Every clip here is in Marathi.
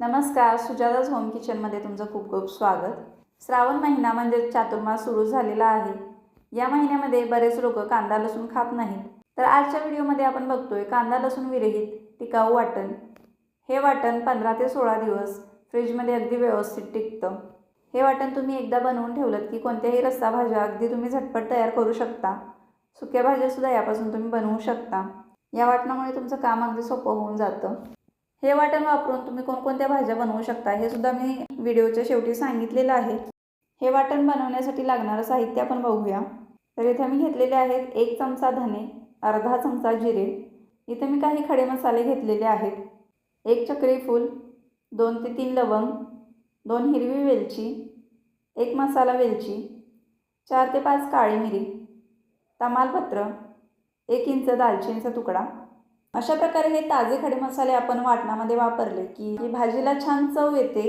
नमस्कार सुजाताज होम किचनमध्ये तुमचं खूप खूप स्वागत. श्रावण महिना म्हणजे चातुर्मास सुरू झालेला आहे. या महिन्यामध्ये बरेच लोक कांदा लसूण खात नाहीत. तर आजच्या व्हिडिओमध्ये आपण बघतोय कांदा लसूण विरहित टिकाऊ वाटण. हे वाटण पंधरा ते सोळा दिवस फ्रीजमध्ये अगदी व्यवस्थित टिकतं. हे वाटण तुम्ही एकदा बनवून ठेवलं की कोणत्याही रस्सा भाज्या अगदी तुम्ही झटपट तयार करू शकता. सुक्या भाज्यासुद्धा यापासून तुम्ही बनवू शकता. या वाटणामुळे तुमचं काम अगदी सोपं होऊन जातं. हे वाटण वापरून तुम्ही कोणकोणत्या भाज्या बनवू शकता हे सुद्धा मी व्हिडिओच्या शेवटी सांगितलेलं आहे. हे वाटण बनवण्यासाठी लागणारं साहित्य आपण बघूया. तर इथे मी घेतलेले आहेत एक चमचा धने अर्धा चमचा जिरे. इथे मी काही खडे मसाले घेतलेले आहेत. एक चक्री फूल दोन ते तीन लवंग दोन हिरवी वेलची एक मसाला वेलची चार ते पाच काळी मिरी तमालपत्र एक इंच दालचिनीचा तुकडा अशा प्रकारे हे ताजे खडे मसाले आपण वाटणामध्ये वापरले की ही भाजीला छान चव येते.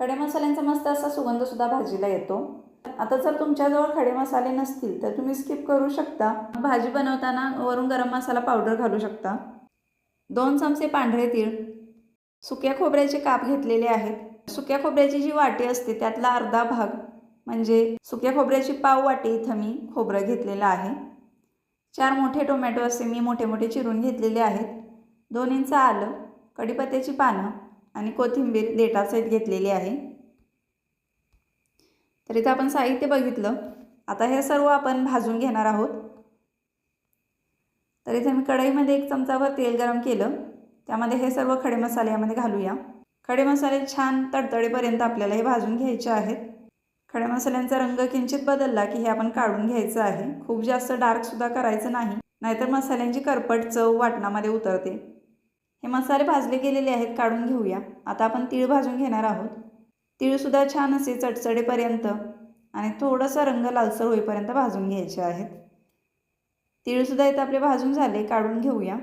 खडे मसाल्यांचा मस्त असा सुगंधसुद्धा भाजीला येतो. आता जर तुमच्याजवळ खडे मसाले नसतील तर तुम्ही स्किप करू शकता. भाजी बनवताना वरून गरम मसाला पावडर घालू शकता. दोन चमचे पांढरे तीळ. सुक्या खोबऱ्याचे काप घेतलेले आहेत. सुक्या खोबऱ्याची जी वाटी असते त्यातला अर्धा भाग म्हणजे सुक्या खोबऱ्याची पाव वाटी इथं मी खोबरं घेतलेलं आहे. चार मोठे टोमॅटो असे मी मोठे मोठे चिरून घेतलेले आहेत. दोन इंच आलं कढीपत्त्याची पानं आणि कोथिंबीर देठासहित घेतलेली आहे. तर इथं आपण साहित्य बघितलं. आता हे सर्व आपण भाजून घेणार आहोत. तर इथे मी कढईमध्ये एक चमचाभर तेल गरम केलं. त्यामध्ये हे सर्व खडे मसाले यामध्ये घालूया. खडे मसाले छान तडतडेपर्यंत आपल्याला हे भाजून घ्यायचे आहेत. खड्या मसाल्यांचा रंग किंचित बदलला की हे आपण काढून घ्यायचं आहे. खूप जास्त डार्कसुद्धा करायचं नाही नाहीतर मसाल्यांची करपट चव वाटणामध्ये उतरते. हे मसाले भाजले गेलेले आहेत काढून घेऊया. आता आपण तीळ भाजून घेणार आहोत. तीळसुद्धा छान असे चटचडेपर्यंत आणि थोडंसं रंग लालसर होईपर्यंत भाजून घ्यायचे आहेत. तीळसुद्धा इथं आपले भाजून झाले काढून घेऊया.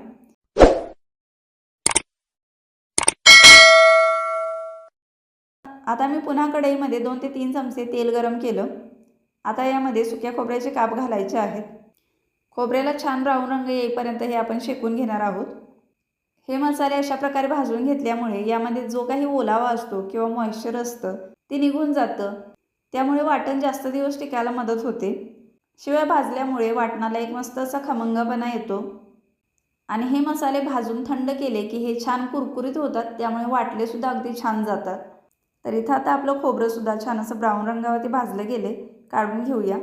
आता मी पुन्हा कढईमध्ये दोन ते तीन चमचे तेल गरम केलं. आता यामध्ये सुक्या खोबऱ्याचे काप घालायचे आहेत. खोबऱ्याला छान ब्राऊन रंग येईपर्यंत हे आपण शेकून घेणार आहोत. हे मसाले अशा प्रकारे भाजून घेतल्यामुळे यामध्ये जो काही ओलावा असतो किंवा मॉइश्चर असतं ते निघून जातं. त्यामुळे वाटण जास्त दिवस टिकायला मदत होते. शिवाय भाजल्यामुळे वाटणाला एक मस्त असा खमंगपणा येतो. आणि हे मसाले भाजून थंड केले की हे छान कुरकुरीत होतात त्यामुळे वाटलेसुद्धा अगदी छान जातात. तर इथं आता आपलं खोबरंसुद्धा छान असं ब्राऊन रंगावरती भाजलं गेले काढून घेऊया.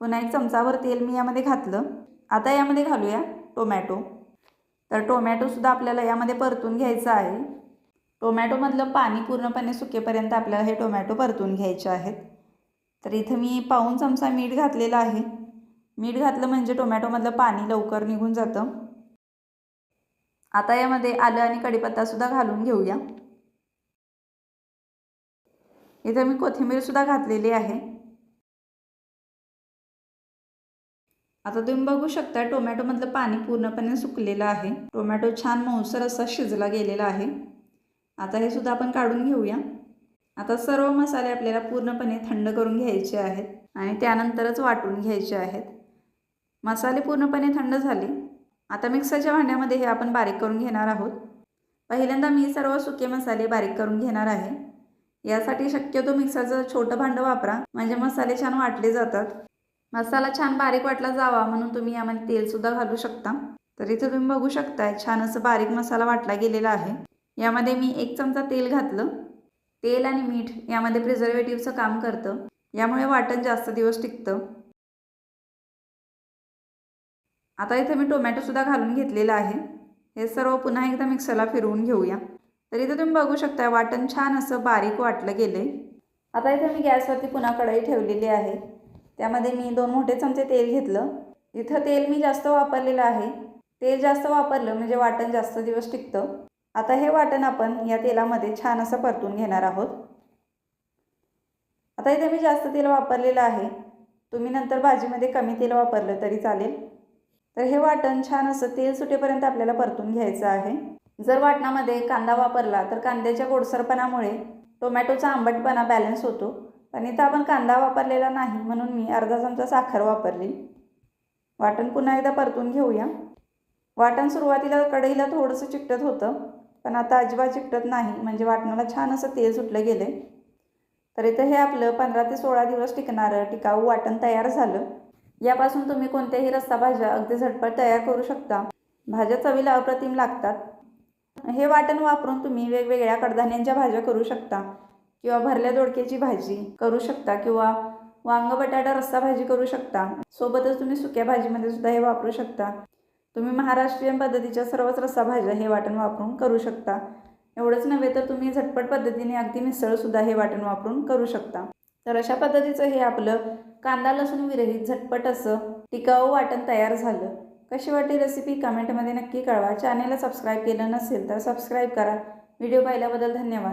पुन्हा एक चमचावर तेल मी यामध्ये घातलं. आता यामध्ये घालूया टोमॅटो. तर टोमॅटोसुद्धा आपल्याला यामध्ये परतून घ्यायचं आहे. टोमॅटोमधलं पाणी पूर्णपणे सुकेपर्यंत आपल्याला हे टोमॅटो परतून घ्यायचे आहेत. तर इथं मी पाऊन चमचा मीठ घातलेलं आहे. मीठ घातलं म्हणजे टोमॅटोमधलं पाणी लवकर निघून जातं. आता यामध्ये आलं आणि कढीपत्तासुद्धा घालून घेऊया. इथं मी कोथिंबीरसुद्धा घातलेली आहे. आता तुम्ही बघू शकता टोमॅटोमधलं पाणी पूर्णपणे सुकलेलं आहे. टोमॅटो छान मऊसर असा शिजला गेलेला आहे. आता हे सुद्धा आपण काढून घेऊया. आता सर्व मसाले आपल्याला पूर्णपणे थंड करून घ्यायचे आहेत आणि त्यानंतरच वाटून घ्यायचे आहेत. मसाले पूर्णपणे थंड झाले. आता मिक्सरच्या भांड्यामध्ये हे आपण बारीक करून घेणार आहोत. पहिल्यांदा मी सर्व सुके मसाले बारीक करून घेणार आहे. यासाठी शक्यतो मिक्सरचं छोटं भांडं वापरा. म्हणजे मसाले छान वाटले जातात. मसाला छान बारीक वाटला जावा म्हणून तुम्ही यामध्ये तेलसुद्धा घालू शकता. तर इथं तुम्ही बघू शकताय छान असं बारीक मसाला वाटला गेलेला आहे. यामध्ये मी एक चमचा तेल घातलं. तेल आणि मीठ यामध्ये प्रिझर्वेटिव्हचं काम करतं. यामुळे वाटण जास्त दिवस टिकतं. आता इथे मी टोमॅटोसुद्धा घालून घेतलेलं आहे. हे सर्व पुन्हा एकदा मिक्सरला फिरवून घेऊया. तर इथं तुम्ही बघू शकता वाटण छान असं बारीक वाटलं गेलं आता इथे मी गॅसवरती पुन्हा कढई ठेवलेली आहे. त्यामध्ये मी दोन मोठे चमचे तेल घेतलं. इथं तेल मी जास्त वापरलेलं आहे. तेल जास्त वापरलं म्हणजे वाटण जास्त दिवस टिकतं. आता हे वाटण आपण या तेलामध्ये छान असं परतून घेणार आहोत. आता इथे मी जास्त तेल वापरलेलं आहे. तुम्ही नंतर भाजीमध्ये कमी तेल वापरलं तरी चालेल. तर हे वाटण छान असं तेल सुटेपर्यंत आपल्याला परतून घ्यायचं आहे. जर वाटणामध्ये कांदा वापरला तर कांद्याच्या गोडसरपणामुळे टोमॅटोचा आंबटपणा बॅलन्स होतो. पण इथं आपण कांदा वापरलेला नाही म्हणून मी अर्धा चमचा साखर वापरली. वाटण पुन्हा एकदा परतून घेऊया. वाटण सुरुवातीला कढईला थोडंसं चिकटत होतं पण आता अजिबात चिकटत नाही म्हणजे वाटणाला छान असं तेल सुटलं गेलं. आहे तर इथं हे आपलं पंधरा ते सोळा दिवस टिकणारं टिकाऊ वाटण तयार झालं. यापासून तुम्ही कोणत्याही रस्ता भाज्या अगदी झटपट तयार करू शकता. भाज्या चवीला अप्रतिम लागतात. हे वाटण वापरून तुम्ही वेगवेगळ्या कडधान्यांच्या भाज्या करू शकता किंवा भरल्या दोडक्याची भाजी करू शकता किंवा वांग बटाटा रस्सा भाजी करू शकता. सोबतच तुम्ही सुक्या भाजीमध्ये सुद्धा हे वापरू शकता. तुम्ही महाराष्ट्रीयन पद्धतीच्या सर्वच रस्सा भाज्या हे वाटण वापरून करू शकता. एवढंच नव्हे तर तुम्ही झटपट पद्धतीने अगदी मिसळसुद्धा हे वाटण वापरून करू शकता. तर अशा पद्धतीचं हे आपलं कांदा लसूण विरहित झटपट असं टिकाऊ वाटण तयार झालं. कशी वाटली रेसिपी कमेंटमध्ये नक्की कळवा. चॅनेलला सबस्क्राईब केलं नसेल तर सबस्क्राईब करा. व्हिडिओ पाहिल्याबद्दल धन्यवाद.